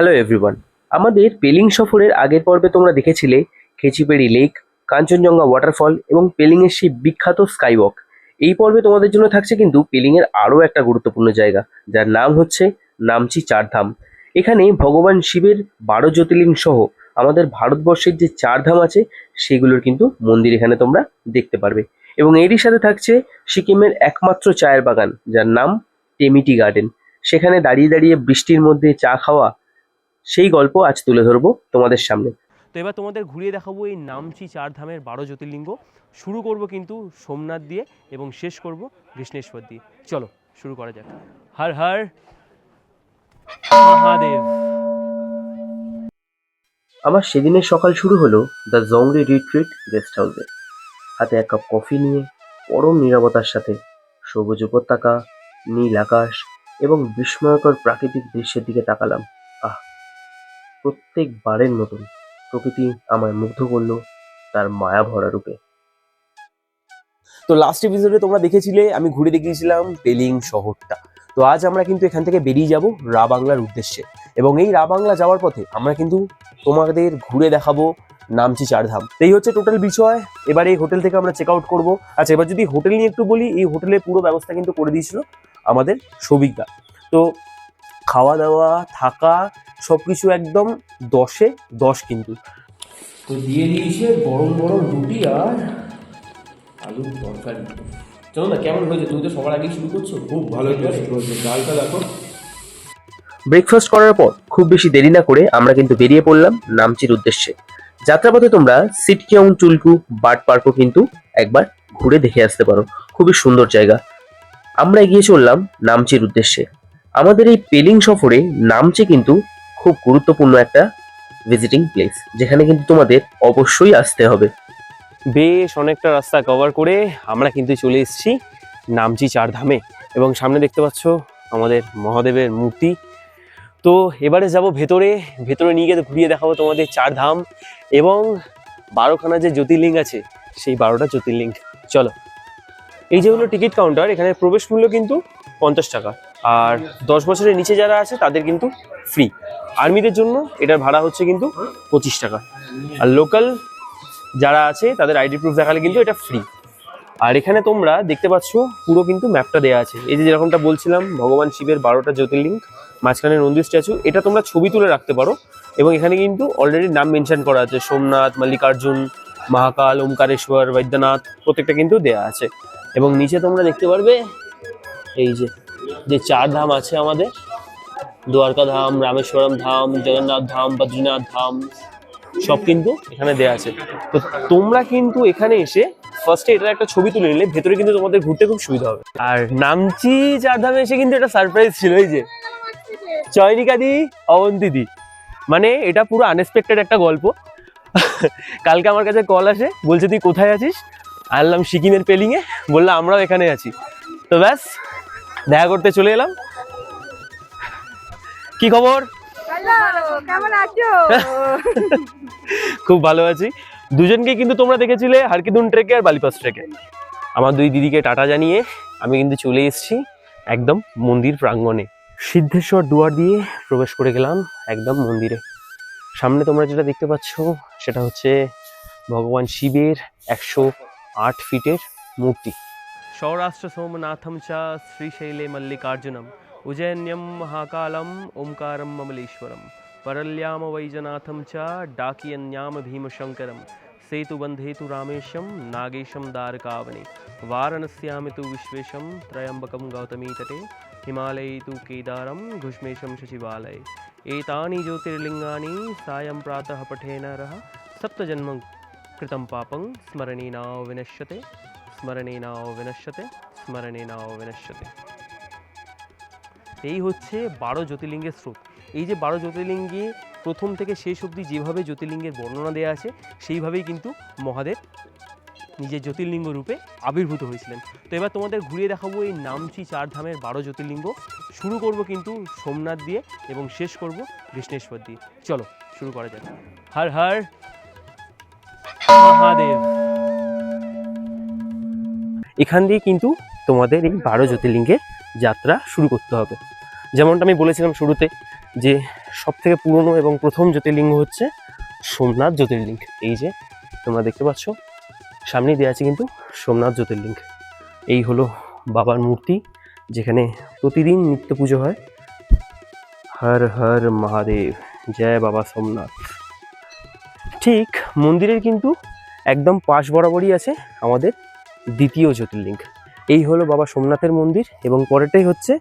Hello everyone আমাদের পেলিং সফরের আগের পর্বে তোমরা দেখেছিলে খেচিপেড়ি লেক, কাঞ্চনজঙ্ঘা ওয়াটারফল এবং পেলিংয়ের সেই বিখ্যাত স্কাইওয়াক এই পর্বে তোমাদের জন্য থাকছে কিন্তু পেলিংয়ের আরও একটা গুরুত্বপূর্ণ জায়গা, যার নাম হচ্ছে নামচি চারধাম। এখানে ভগবান শিবের বারো জ্যোতির্লিঙ্গ সহ আমাদের ভারতবর্ষের যে চারধাম আছে, সেগুলোর কিন্তু মন্দির এখানে তোমরা দেখতে পারবে। এবং এরই সাথে থাকছে সিকিমের একমাত্র চায়ের বাগান, যার নাম টেমিটি গার্ডেন। সেখানে দাঁড়িয়ে দাঁড়িয়ে বৃষ্টির মধ্যে চা খাওয়া সেই গল্প আজ তুলে ধরবো তোমাদের সামনে। তো এবার তোমাদের ঘুরিয়ে দেখাবো এই নামচি চার ধামের বারো জ্যোতির্লিঙ্গ। শুরু করব কিন্তু সোমনাথ দিয়ে এবং শেষ করব কৃষ্ণেশ্বর দিয়ে। চলো শুরু করা যাক। হর হর মহাদেব। আমার সেদিনের সকাল শুরু হলো দ্য জংরি রিট্রিট গেস্ট হাউসে। হাতে এক কাপ কফি নিয়ে পরম নিরাপত্তার সাথে সবুজ উপত্যকা নীল আকাশ এবং বিস্ময়কর প্রাকৃতিক দৃশ্যের দিকে তাকালাম। প্রত্যেকবারের মতন প্রকৃতি আমায় মুগ্ধ করল তার মায়া ভরা রূপে। তো লাস্ট এপিসোডে তোমরা দেখেছিলে, আমি ঘুরে দেখিয়েছিলাম পেলিং শহরটা। তো আজ আমরা কিন্তু এখান থেকে বেরিয়ে যাব রা বাংলার উদ্দেশ্যে। এবং এই রা বাংলা যাওয়ার পথে আমরা কিন্তু তোমাদের ঘুরে দেখাবো নামছি চারধাম। এই হচ্ছে টোটাল বিষয়। এবার এই হোটেল থেকে আমরা চেক আউট করব। আচ্ছা এবার যদি হোটেল নিয়ে একটু বলি, এই হোটেলের পুরো ব্যবস্থা কিন্তু করে দিয়েছিল আমাদের সবিকদা তো খাওয়া দাওয়া থাকা সব কিছু একদম দশে দশ কিন্তু। তো দিয়ে দিয়েছে গরম গরম রুটি আর আলুর তরকারি। চলো না কেমন হয়েছে? তুমি তো সবার আগেই শুরু করছ? খুব ভালো হয়েছে ডালটা দেখো। ব্রেকফাস্ট করার পর খুব বেশি দেরি না করে আমরা কিন্তু বেরিয়ে পড়লাম নামচির উদ্দেশ্যে। যাত্রাপথে তোমরা সিটকিয়ং চুলকু বার্ড পার্কও কিন্তু একবার ঘুরে দেখে আসতে পারো। খুবই সুন্দর জায়গা। আমরা এগিয়ে চললাম নামচির উদ্দেশ্যে। আমাদের এই পেলিং সফরে নামচি কিন্তু খুব গুরুত্বপূর্ণ একটা ভিজিটিং প্লেস যেখানে কিন্তু তোমাদের অবশ্যই আসতে হবে। বেশ অনেকটা রাস্তা কভার করে আমরা কিন্তু চলে এসেছি নামচি চারধামে এবং সামনে দেখতে পাচ্ছ আমাদের মহাদেবের মূর্তি। তো এবারে যাব ভেতরে ভেতরে নিয়ে গিয়ে ঘুরিয়ে দেখাবো তোমাদের চার ধাম এবং বারোখানা যে জ্যোতির্লিঙ্গ আছে, সেই বারোটা জ্যোতির্লিঙ্গ। চলো। এই যেগুলো টিকিট কাউন্টার এখানে প্রবেশ মূল্য কিন্তু পঞ্চাশ টাকা। আর দশ বছরের নিচে যারা আছে, তাদের কিন্তু ফ্রি আর্মিদের জন্য এটার ভাড়া হচ্ছে কিন্তু পঁচিশ টাকা। আর লোকাল যারা আছে, তাদের আইডি প্রুফ দেখালে কিন্তু এটা ফ্রি আর এখানে তোমরা দেখতে পাচ্ছ, পুরো কিন্তু ম্যাপটা দেওয়া আছে। এই যে যেরকমটা বলছিলাম, ভগবান শিবের বারোটা জ্যোতির্লিঙ্গ, মাঝখানে নন্দী স্ট্যাচু এটা তোমরা ছবি তুলে রাখতে পারো। এবং এখানে কিন্তু অলরেডি নাম মেনশন করা আছে, সোমনাথ, মল্লিকার্জুন, মহাকাল, ওমকারেশ্বর, বৈদ্যনাথ, প্রত্যেকটা কিন্তু দেয়া আছে। এবং নিচে তোমরা দেখতে পারবে, এই যে যে চার ধাম আছে আমাদের দ্বারকা ধাম, রামেশ্বরম ধাম, জগন্নাথ ধাম, বদ্রীনাথ ধাম, সব কিন্তু এখানে দেয়া আছে। তো তোমরা কিন্তু এখানে এসে ফার্স্টে এটার একটা ছবি তুলে নিলে, ভেতরে কিন্তু তোমাদের ঘুরতে খুব সুবিধা হবে। আর নামচি চারধামে এসে কিন্তু এটা সারপ্রাইজ ছিল, এই যে। চয়নিকা দি, অবন্তি দি। মানে এটা পুরো আনএক্সপেক্টেড একটা গল্প। কালকে আমার কাছে কল আসে, বলছে, তুই কোথায় আছিস? আনলাম সিকিমের পেলিংয়ে বললাম আমরাও এখানে আছি। তো ব্যাস দেখা করতে চলে এলাম। কি খবর? কেমন আছো? খুব ভালো আছি। দুজনকে কিন্তু তোমরা দেখেছিলে হারকিদুন ট্রেকে আর বালিপাস ট্রেকে। আমার দুই দিদিকে টাটা জানিয়ে আমি কিন্তু চলে এসেছি একদম মন্দির প্রাঙ্গণে। সিদ্ধেশ্বর দুয়ার দিয়ে প্রবেশ করে গেলাম একদম মন্দিরে। সামনে তোমরা যেটা দেখতে পাচ্ছ সেটা হচ্ছে ভগবান শিবের একশো আট ফিটের মূর্তি। सौराष्ट्रसोमनाथं च श्रीशैले मल्लिकार्जुनम उज्जैन्यं महाकालम ओंकार ममलेश्वरं। परल्याम वैजनाथम च डाकियन्यां भीमशङ्करं। तो रामेशम नागेशम नागेशं दारकावने। तो विश्वेशम त्रयंबक गौतमी गौतमीतटे। हिमालय तो केदारम घुष्मेशम शशिवालये एतानि ज्योतिर्लिङ्गानि सायं प्रातः पठेन रः सप्तजन्म कृतं पापं स्मरणीना विनश्यते। স্মরণেন বিনশ্যতে স্মরণেন বিনশ্যতে এই হচ্ছে বারো জ্যোতির্লিঙ্গের স্রোত। এই যে বারো জ্যোতির্লিঙ্গে প্রথম থেকে শেষ অবধি যেভাবে জ্যোতির্লিঙ্গের বর্ণনা দেওয়া আছে, সেইভাবেই কিন্তু মহাদেব নিজের জ্যোতির্লিঙ্গ রূপে আবির্ভূত হয়েছিলেন। তো এবার তোমাদের ঘুরিয়ে দেখাবো এই নামচি চার ধামের বারো জ্যোতির্লিঙ্গ। শুরু করব কিন্তু সোমনাথ দিয়ে এবং শেষ করব কৃষ্ণেশ্বর দিয়ে। চলো, শুরু করা যাক। হর হর, মহাদেব। এখান দিয়ে কিন্তু তোমাদের এই বারো জ্যোতির্লিঙ্গের যাত্রা শুরু করতে হবে। যেমনটা আমি বলেছিলাম শুরুতে যে সব থেকে পুরনো এবং প্রথম জ্যোতির্লিঙ্গ হচ্ছে সোমনাথ জ্যোতির্লিঙ্গ। এই যে তোমরা দেখতে পাচ্ছ, সামনেই দেওয়া আছে কিন্তু সোমনাথ জ্যোতির্লিঙ্গ। এই হলো বাবার মূর্তি, যেখানে প্রতিদিন নিত্য পুজো হয়। হর হর মহাদেব, জয় বাবা সোমনাথ। ঠিক মন্দিরের কিন্তু একদম পাশ বরাবরই আছে আমাদের দ্বিতীয় জ্যোতির্লিঙ্গ। এই হলো বাবা সোমনাথের মন্দির এবং পরেরটাই হচ্ছে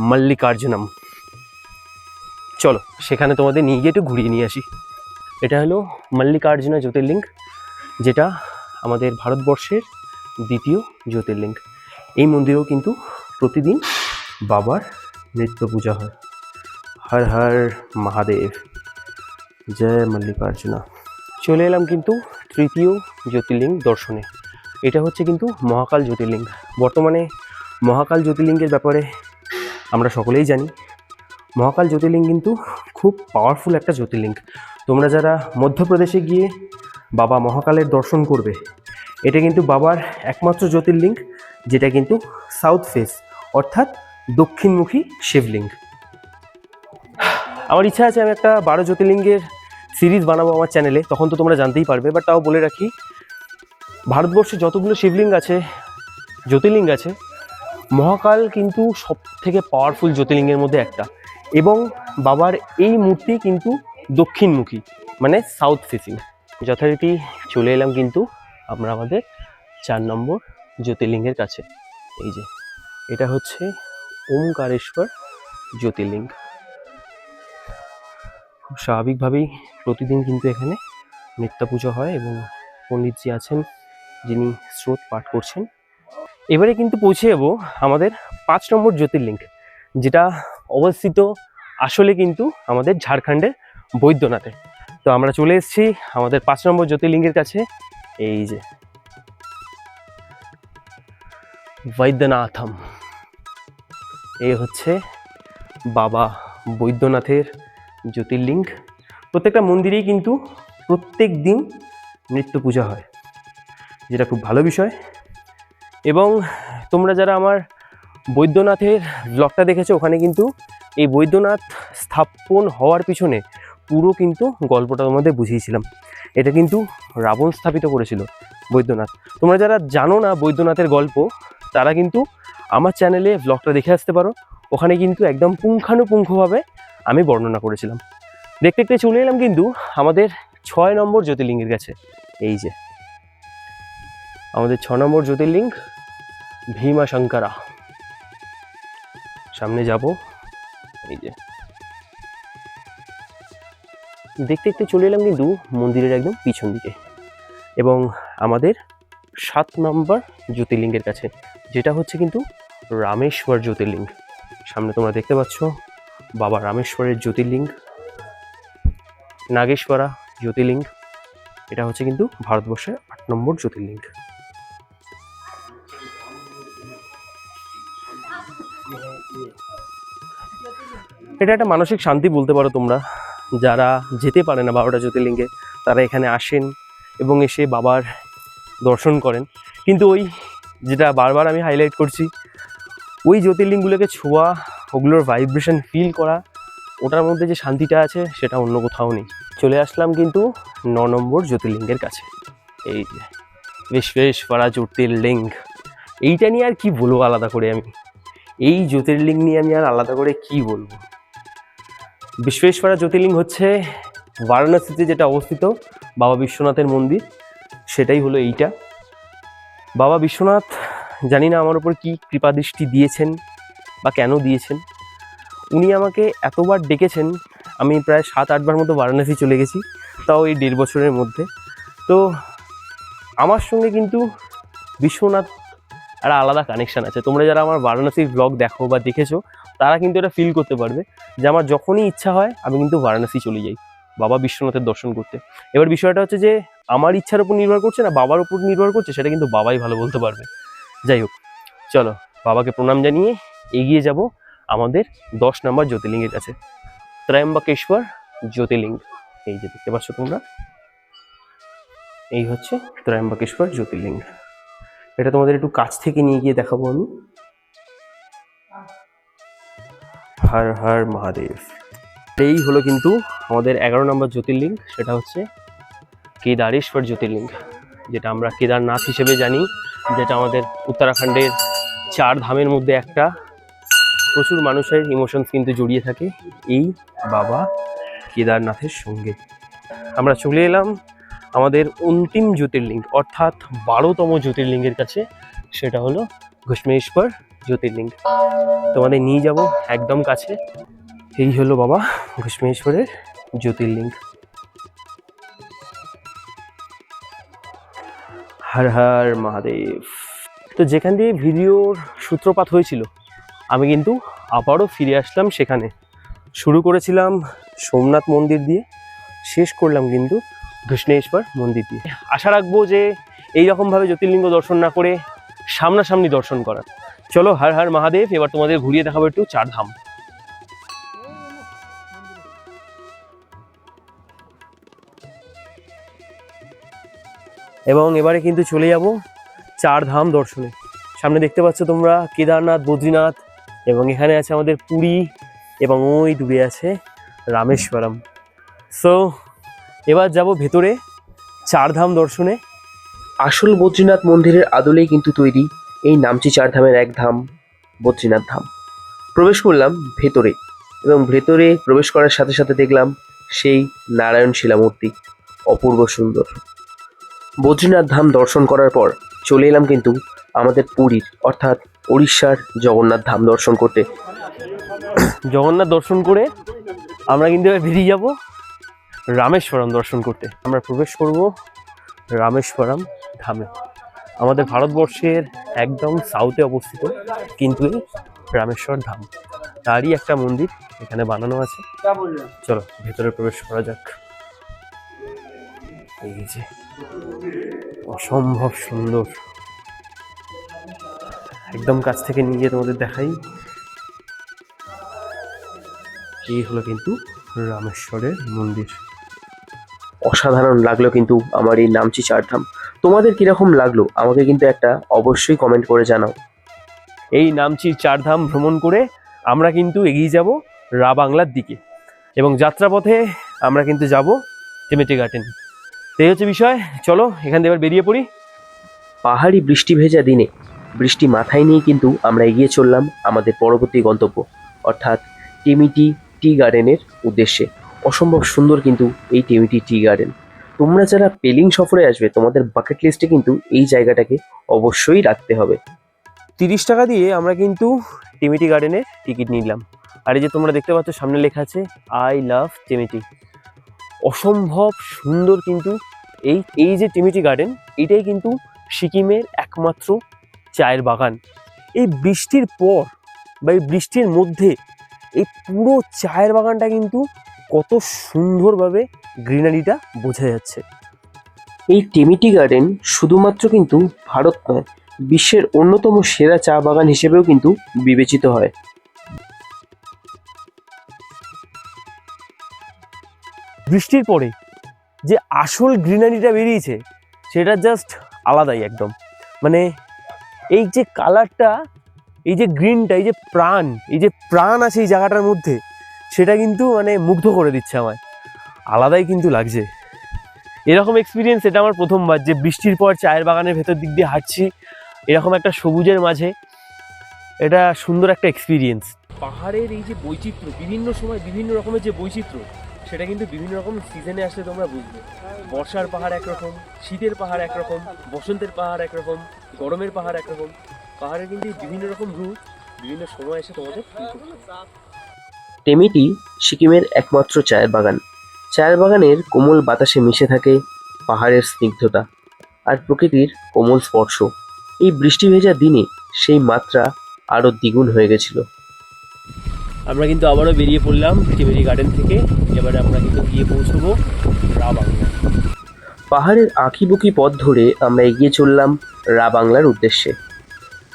মল্লিকার্জুনম। চলো, সেখানে তোমাদের নিয়ে গিয়ে একটু ঘুরিয়ে নিয়ে আসি। এটা হলো মল্লিকার্জুনা জ্যোতির্লিঙ্গ, যেটা আমাদের ভারতবর্ষের দ্বিতীয় জ্যোতির্লিঙ্গ। এই মন্দিরেও কিন্তু প্রতিদিন বাবার নৃত্য পূজা হয়। হর হর মহাদেব। জয় মল্লিকার্জুনা। চলে এলাম কিন্তু তৃতীয় জ্যোতির্লিঙ্গ দর্শনে। এটা হচ্ছে কিন্তু মহাকাল জ্যোতির্লিঙ্গ। বর্তমানে মহাকাল জ্যোতির্লিঙ্গের ব্যাপারে আমরা সকলেই জানি, মহাকাল জ্যোতির্লিঙ্গ কিন্তু খুব পাওয়ারফুল একটা জ্যোতির্লিঙ্গ। তোমরা যারা মধ্যপ্রদেশে গিয়ে বাবা মহাকালের দর্শন করবে, এটা কিন্তু বাবার একমাত্র জ্যোতির্লিঙ্গ, যেটা কিন্তু সাউথ ফেস অর্থাৎ দক্ষিণমুখী শিবলিঙ্গ। আমার ইচ্ছা আছে আমি একটা বারো জ্যোতির্লিঙ্গের সিরিজ বানাবো আমার চ্যানেলে তখন তো তোমরা জানতেই পারবে বাট তাও বলে রাখি ভারতবর্ষে যতগুলো শিবলিঙ্গ আছে, জ্যোতির্লিঙ্গ আছে, মহাকাল কিন্তু সব থেকে পাওয়ারফুল জ্যোতির্লিঙ্গের মধ্যে একটা। এবং বাবার এই মূর্তি কিন্তু দক্ষিণমুখী মানে সাউথ ফেসিং যথারীতি চলে এলাম কিন্তু আমরা আমাদের চার নম্বর জ্যোতির্লিঙ্গের কাছে। এই যে, এটা হচ্ছে ওমকারেশ্বর জ্যোতির্লিঙ্গ। খুব স্বাভাবিকভাবেই প্রতিদিন কিন্তু এখানে নিত্য পুজো হয় এবং পণ্ডিতজি আছেন যিনি স্রোত পাঠ করছেন। এবারে কিন্তু পৌঁছে যাব আমাদের পাঁচ নম্বর জ্যোতির্লিঙ্গ, যেটা অবস্থিত আসলে কিন্তু আমাদের ঝাড়খণ্ডের বৈদ্যনাথে। তো আমরা চলে এসেছি আমাদের পাঁচ নম্বর জ্যোতির্লিঙ্গের কাছে। এই যে, বৈদ্যনাথম। এই হচ্ছে বাবা বৈদ্যনাথের জ্যোতির্লিঙ্গ। প্রত্যেকটা মন্দিরেই কিন্তু প্রত্যেক দিন নৃত্য পূজা হয়। যেটা খুব ভালো বিষয়। এবং তোমরা যারা আমার বৈদ্যনাথের ব্লগটা দেখেছ, ওখানে কিন্তু এই বৈদ্যনাথ স্থাপন হওয়ার পিছনে পুরো কিন্তু গল্পটা তোমাদের বুঝিয়েছিলাম। এটা কিন্তু রাবণ স্থাপিত করেছিল বৈদ্যনাথ। তোমরা যারা জানো না বৈদ্যনাথের গল্প, তারা কিন্তু আমার চ্যানেলে ব্লগটা দেখে আসতে পারো। ওখানে কিন্তু একদম পুঙ্খানুপুঙ্খভাবে আমি বর্ণনা করেছিলাম। দেখতে দেখতে চলে এলাম কিন্তু আমাদের ছয় নম্বর জ্যোতির্লিঙ্গের কাছে। এই যে। আমাদের ছ নম্বর জ্যোতির্লিঙ্গ, ভীমা শঙ্করা। সামনে যাব। এই যে। দেখতে দেখতে চলে এলাম কিন্তু মন্দিরের একদম পিছন দিকে। এবং আমাদের সাত নম্বর জ্যোতির্লিঙ্গের কাছে, যেটা হচ্ছে কিন্তু রামেশ্বর জ্যোতির্লিঙ্গ। সামনে তোমরা দেখতে পাচ্ছ, বাবা রামেশ্বরের জ্যোতির্লিঙ্গ, নাগেশ্বরা জ্যোতির্লিঙ্গ। এটা হচ্ছে কিন্তু ভারতবর্ষের আট নম্বর জ্যোতির্লিঙ্গ। এটা একটা মানসিক শান্তি বলতে পারো তোমরা। যারা যেতে পারে না বারোটা জ্যোতির্লিঙ্গে, তারা এখানে আসেন এবং এসে বাবার দর্শন করেন। কিন্তু ওই যেটা বারবার আমি হাইলাইট করছি, ওই জ্যোতির্লিঙ্গগুলোকে ছোঁয়া, ওগুলোর ভাইব্রেশন ফিল করা, ওটার মধ্যে যে শান্তিটা আছে, সেটা অন্য কোথাও নেই। চলে আসলাম কিন্তু ন নম্বর জ্যোতির্লিঙ্গের কাছে। এই যে, বিশ্বেশ্বরা জ্যোতির্লিঙ্গ। এইটা নিয়ে আর কি বলব আলাদা করে আমি? এই জ্যোতির্লিঙ্গ নিয়ে আমি আর আলাদা করে কি বলব? বিশ্বেশ্বরা জ্যোতির্লিঙ্গ হচ্ছে বারাণসীতে যেটা অবস্থিত, বাবা বিশ্বনাথের মন্দির, সেটাই হলো এইটা। বাবা বিশ্বনাথ, জানি না আমার উপর কি কৃপাদৃষ্টি দিয়েছেন বা কেন দিয়েছেন। উনি আমাকে এতবার ডেকেছেন, আমি প্রায় সাত আটবার মতো বারাণসী চলে গেছি, তাও এই দেড় বছরের মধ্যে। তো আমার সঙ্গে কিন্তু বিশ্বনাথ একটা আলাদা কানেকশান আছে। তোমরা যারা আমার বারাণসীর ব্লগ দেখো বা দেখেছ তারা কিন্তু এটা ফিল করতে পারবে যে আমার যখনই ইচ্ছা হয়, আমি কিন্তু বারাণসী চলে যাই, বাবা বিশ্বনাথের দর্শন করতে। এবার বিষয়টা হচ্ছে যে, আমার ইচ্ছার উপর নির্ভর করছে না, বাবার উপর নির্ভর করছে, সেটা কিন্তু বাবাই ভালো বলতে পারবে। যাই হোক, চলো, বাবাকে প্রণাম জানিয়ে এগিয়ে যাব আমাদের দশ নম্বর জ্যোতির্লিঙ্গের কাছে। ত্রয়ম্বকেশ্বর জ্যোতির্লিঙ্গ। এই যে দেখতে পাচ্ছ তোমরা, এই হচ্ছে ত্রয়ম্বকেশ্বর জ্যোতির্লিঙ্গ। এটা তোমাদের একটু কাছ থেকে নিয়ে গিয়ে দেখাবো আমি। হর হর মহাদেব। এই হলো কিন্তু আমাদের এগারো নম্বর জ্যোতির্লিঙ্গ, সেটা হচ্ছে কেদারেশ্বর জ্যোতির্লিঙ্গ, যেটা আমরা কেদারনাথ হিসেবে জানি, যেটা আমাদের উত্তরাখণ্ডের চার ধামের মধ্যে একটা। প্রচুর মানুষের ইমোশনস কিন্তু জড়িয়ে থাকে এই বাবা কেদারনাথের সঙ্গে। আমরা চলে এলাম আমাদের অন্তিম জ্যোতির্লিঙ্গ, অর্থাৎ বারোতম জ্যোতির্লিঙ্গের কাছে, সেটা হলো ঘুষ্মেশ্বর জ্যোতির্লিঙ্গ। তোমাদের নিয়ে যাব একদম কাছে। এই হলো বাবা ঘুষ্মেশ্বরের জ্যোতির্লিঙ্গ। হর হর মহাদেব। তো যেখান দিয়ে ভিডিওর সূত্রপাত হয়েছিল, আমি কিন্তু আবারও ফিরে আসলাম সেখানে। শুরু করেছিলাম সোমনাথ মন্দির দিয়ে, শেষ করলাম কিন্তু কৃষ্ণেশ্বর মন্দির দিয়ে। আশা রাখব যে এই রকমভাবে জ্যোতির্লিঙ্গ দর্শন না করে সামনাসামনি দর্শন করার। চলো, হর হর মহাদেব, এবার তোমাদের ঘুরিয়ে দেখাবো একটু চার ধাম এবং এবারে কিন্তু চলে যাব চার ধাম দর্শনে। সামনে দেখতে পাচ্ছ তোমরা কেদারনাথ, বদ্রীনাথ, এবং এখানে আছে আমাদের পুরী, এবং ওই দূরে আছে রামেশ্বরম। সো এবার যাব ভেতরে চার ধাম দর্শনে। আসল বদ্রীনাথ মন্দিরের আদলেই কিন্তু তৈরি। এই নামচি চার ধামের এক ধাম, বদ্রীনাথ ধাম। প্রবেশ করলাম ভেতরে এবং ভেতরে প্রবেশ করার সাথে সাথে দেখলাম সেই নারায়ণ শিলা মূর্তি অপূর্ব সুন্দর। বদ্রীনাথ ধাম দর্শন করার পর চলে এলাম কিন্তু আমাদের পুরীর, অর্থাৎ উড়িষ্যার জগন্নাথ ধাম দর্শন করতে। জগন্নাথ দর্শন করে আমরা কিন্তু বেরিয়ে যাব রামেশ্বরম দর্শন করতে। আমরা প্রবেশ করব রামেশ্বরম ধামে। আমাদের ভারতবর্ষের একদম সাউথে অবস্থিত, কিন্তু রামেশ্বর ধাম। তারই একটা মন্দির এখানে বানানো আছে। চলো, ভেতরে প্রবেশ করা যাক। এই যে, অসম্ভব সুন্দর। একদম কাছ থেকে নিয়ে গিয়ে তোমাদের দেখাই। এই হলো কিন্তু রামেশ্বরের মন্দির। অসাধারণ লাগল কিন্তু আমার এই নামচি চারধাম তোমাদের কীরকম লাগল? আমাকে কিন্তু একটা অবশ্যই কমেন্ট করে জানাও। এই নামচির চারধাম ভ্রমণ করে আমরা কিন্তু এগিয়ে যাব রা বাংলার দিকে। এবং যাত্রাপথে আমরা কিন্তু যাব টেমেটে গার্ডেন এই হচ্ছে বিষয়। চলো, এখান থেকে বেরিয়ে পড়ি। পাহাড়ি বৃষ্টি ভেজা দিনে বৃষ্টি মাথায় নিয়ে কিন্তু আমরা এগিয়ে চললাম আমাদের পরবর্তী গন্তব্য, অর্থাৎ টিমিটি টি গার্ডেনের উদ্দেশ্যে। অসম্ভব সুন্দর কিন্তু এই টিমিটি টি গার্ডেন। তোমরা যারা পেলিং সফরে আসবে, তোমাদের বাকেট লিস্টে কিন্তু এই জায়গাটাকে অবশ্যই রাখতে হবে। তিরিশ টাকা দিয়ে আমরা কিন্তু টিমিটি গার্ডেনের টিকিট নিলাম। আর এই যে তোমরা দেখতে পাচ্ছ, সামনে লেখা আছে আই লাভ টেমিটি অসম্ভব সুন্দর কিন্তু এই এই যে টিমিটি গার্ডেন এটাই কিন্তু সিকিমের একমাত্র চায়ের বাগান। এই বৃষ্টির পর বা এই বৃষ্টির মধ্যে এই পুরো চায়ের বাগানটা কিন্তু কত সুন্দরভাবে গ্রিনারিটা বোঝা যাচ্ছে। এই টেমিটি গার্ডেন শুধুমাত্র কিন্তু ভারত নয় বিশ্বের অন্যতম সেরা চা বাগান হিসেবেও কিন্তু বিবেচিত হয়। বৃষ্টির পরে যে আসল গ্রিনারিটা বেরিয়েছে সেটা জাস্ট আলাদাই একদম। মানে এই যে কালারটা এই যে গ্রিনটা এই যে প্রাণ এই যে প্রাণ আছে এই জায়গাটার মধ্যে সেটা কিন্তু মানে মুগ্ধ করে দিচ্ছে আমায়। আলাদাই কিন্তু লাগছে। এরকম এক্সপিরিয়েন্স এটা আমার প্রথমবার যে বৃষ্টির পর চায়ের বাগানের ভেতর দিক দিয়ে হাঁটছি। এরকম একটা সবুজের মাঝে। এটা সুন্দর একটা এক্সপিরিয়েন্স পাহাড়ের এই যে বৈচিত্র্য বিভিন্ন সময় বিভিন্ন রকমের যে বৈচিত্র্য সেটা কিন্তু বিভিন্ন রকম সিজনে আসলে তোমরা বুঝবে। বর্ষার পাহাড় একরকম শীতের পাহাড় একরকম বসন্তের পাহাড় একরকম গরমের পাহাড় একরকম। পাহাড়ের কিন্তু বিভিন্ন রকম রূপ বিভিন্ন সময় এসে তোমাদের টেমিটি সিকিমের একমাত্র চায়ের বাগান। চায়ের বাগানের কোমল বাতাসে মিশে থাকে পাহাড়ের স্নিগ্ধতা আর প্রকৃতির কোমল স্পর্শ। এই বৃষ্টি ভেজা দিনে সেই মাত্রা আরও দ্বিগুণ হয়ে গেছিল। আমরা কিন্তু আবারও বেরিয়ে পড়লাম টিমেরি গার্ডেন থেকে। এবারে আমরা কিন্তু গিয়ে পৌঁছবো রা বাংলা পাহাড়ের আঁকিবুকি পথ ধরে আমরা এগিয়ে চললাম রা বাংলার উদ্দেশ্যে।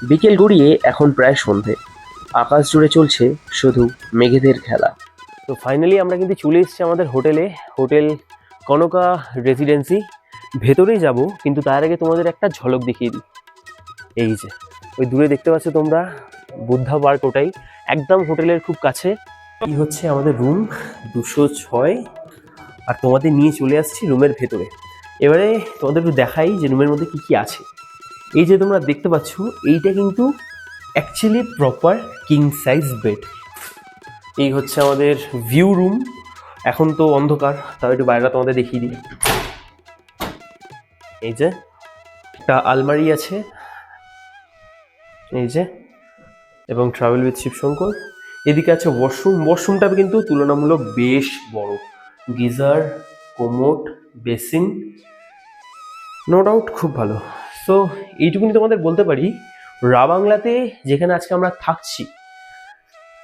বিকেল গড়িয়ে এখন প্রায় সন্ধে। আকাশ জুড়ে চলছে শুধু মেঘেদের খেলা। তো ফাইনালি আমরা কিন্তু চলে এসেছি আমাদের হোটেলে হোটেল কনকা রেসিডেন্সি ভেতরেই যাব, কিন্তু তার আগে তোমাদের একটা ঝলক দেখিয়ে দিই। এই যে, ওই দূরে দেখতে পাচ্ছ তোমরা বুদ্ধা পার্ক ওটাই। একদম হোটেলের খুব কাছে। এই হচ্ছে আমাদের রুম দুশো ছয়। আর তোমাদের নিয়ে চলে আসছি রুমের ভেতরে। এবারে তোমাদের একটু দেখাই যে রুমের মধ্যে কি কি আছে। এই যে তোমরা দেখতে পাচ্ছ, এইটা কিন্তু actually proper king size bed এই হচ্ছে আমাদের ভিউ রুম এখন তো অন্ধকার, তাও একটু বাইরে তোমাদের দেখিয়ে দিই। এই যে, একটা আলমারি আছে। এই যে, এবং ট্রাভেল উইথ শিবশঙ্কর। এদিকে আছে ওয়াশরুম ওয়াশরুমটা কিন্তু তুলনামূলক বেশ বড়। Geyser, commode, basin no doubt খুব ভালো। সো এইটুকুনি তোমাদের বলতে পারি। রা বাংলাতে যেখানে আজকে আমরা থাকছি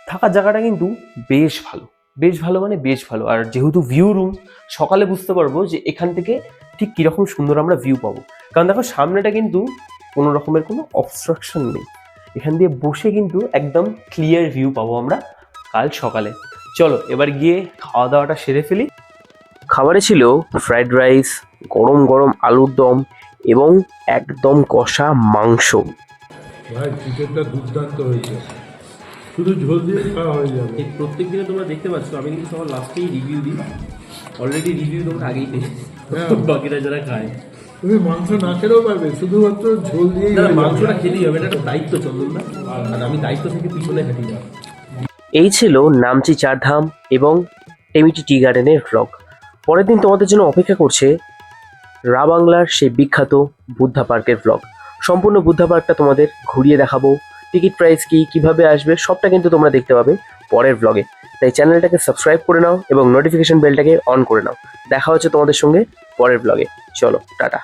থাকার জায়গাটা কিন্তু বেশ ভালো। বেশ ভালো মানে বেশ ভালো। আর যেহেতু ভিউ রুম সকালে বুঝতে পারব যে এখান থেকে ঠিক কীরকম সুন্দর আমরা ভিউ পাবো। কারণ দেখো, সামনেটা কিন্তু কোনো রকমের কোনো অবস্ট্রাকশন নেই। এখান দিয়ে বসে কিন্তু একদম ক্লিয়ার ভিউ পাবো আমরা কাল সকালে। চলো, এবার গিয়ে খাওয়া দাওয়াটা সেরে ফেলি। খাবারে ছিল ফ্রাইড রাইস গরম গরম আলুর দম এবং একদম কষা মাংস। ভাই চিকেনটা দুর্দান্ত হয়েছে। শুধু ঝোল দিয়ে খাওয়া হয়ে যাবে। এই প্রত্যেক দিনে তোমরা দেখতে পাচ্ছ আমি কিন্তু সবার লাস্টেই রিভিউ দিই। অলরেডি রিভিউ তোমরা আগেই পেয়ে হ্যাঁ। বাকিরা যারা খায়। তুমি মাংস না খেলেও পারবে শুধুমাত্র ঝোল যাবে। মাংসটা খেতেই হবে এটা একটা দায়িত্ব চন্দন না আর আমি দায়িত্ব থেকে পিছনে হাঁটি না। এই ছিল নামচি চারধাম এবং টেমিটি টি গার্ডেনের ভ্লগ পরের দিন তোমাদের জন্য অপেক্ষা করছে রা বাংলার সেই বিখ্যাত বুদ্ধা পার্কের ভ্লগ সম্পূর্ণ বুদ্ধা পার্কটা তোমাদের ঘুরিয়ে দেখাবো। টিকিট প্রাইস কি, কীভাবে আসবে, সবটা কিন্তু তোমরা দেখতে পাবে পরের ব্লগে তাই চ্যানেলটাকে সাবস্ক্রাইব করে নাও এবং নোটিফিকেশন বেলটাকে অন করে নাও। দেখা হচ্ছে তোমাদের সঙ্গে পরের ব্লগে চলো, টাটা।